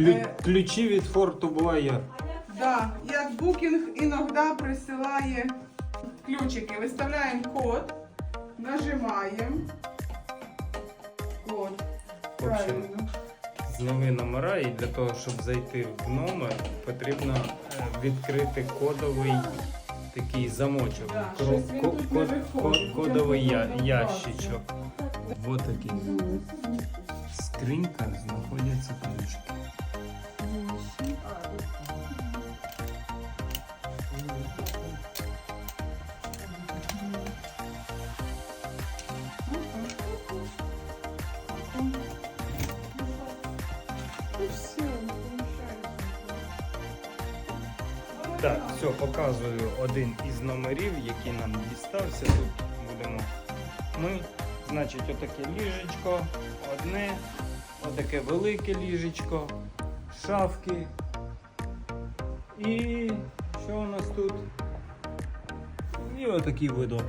Клю- Е. Ключі від форту Боя. Да, як букінг іноді присилає ключики. Виставляємо код, нажимаємо. Код. В общем, Правильно. зняли номера і для того, щоб зайти в номер, потрібно е, відкрити кодовий такий замочок. Да, Кро- щось він ко- тут не код- виходить. код- Кодовий я- ящичок. Вот такий. Скринька знаходяться Так, все, показую один із номерів, який нам дістався. Тут будемо ми. Значить, отаке ліжечко, одне, отаке велике ліжечко, шафки. І що у нас тут? І отакий видок.